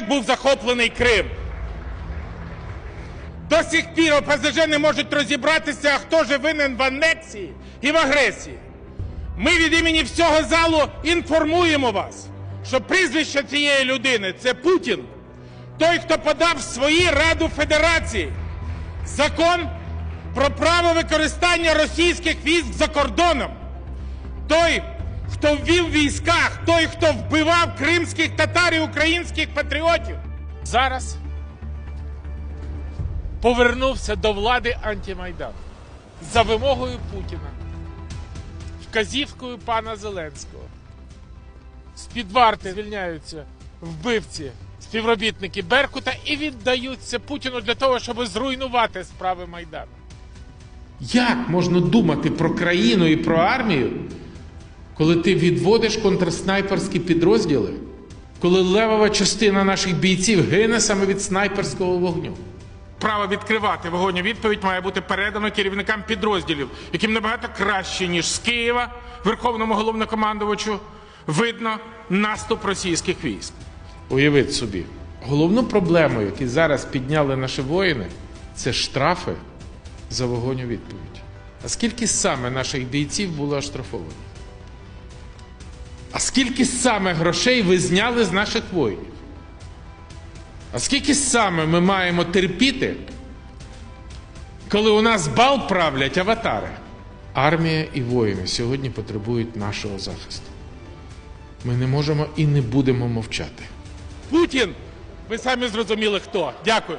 як був захоплений Крим. До сих пір ОПЗЖ не можуть розібратися, хто же винен в анексії і в агресії. Ми від імені всього залу інформуємо вас, що прізвище цієї людини це Путін, той, хто подав свої Раду Федерації закон про право використання російських військ за кордоном. Той, хто ввів в військах, той, хто вбивав кримських татар і українських патріотів. Зараз повернувся до влади антимайдан за вимогою Путіна, вказівкою пана Зеленського. З-під варти звільняються вбивці, співробітники Беркута і віддаються Путіну для того, щоб зруйнувати справи Майдану. Як можна думати про країну і про армію, коли ти відводиш контрснайперські підрозділи, коли левова частина наших бійців гине саме від снайперського вогню? Право відкривати вогонь у відповідь має бути передано керівникам підрозділів, яким набагато краще, ніж з Києва, верховному головнокомандувачу, видно наступ російських військ. Уявіть собі, головну проблему, яку зараз підняли наші воїни, це штрафи за вогонь у відповідь. А скільки саме наших бійців було оштрафовані? А скільки саме грошей ви зняли з наших воїнів? А скільки саме ми маємо терпіти, коли у нас бал правлять аватари? Армія і воїни сьогодні потребують нашого захисту. Ми не можемо і не будемо мовчати. Путін! Ви самі зрозуміли хто. Дякую.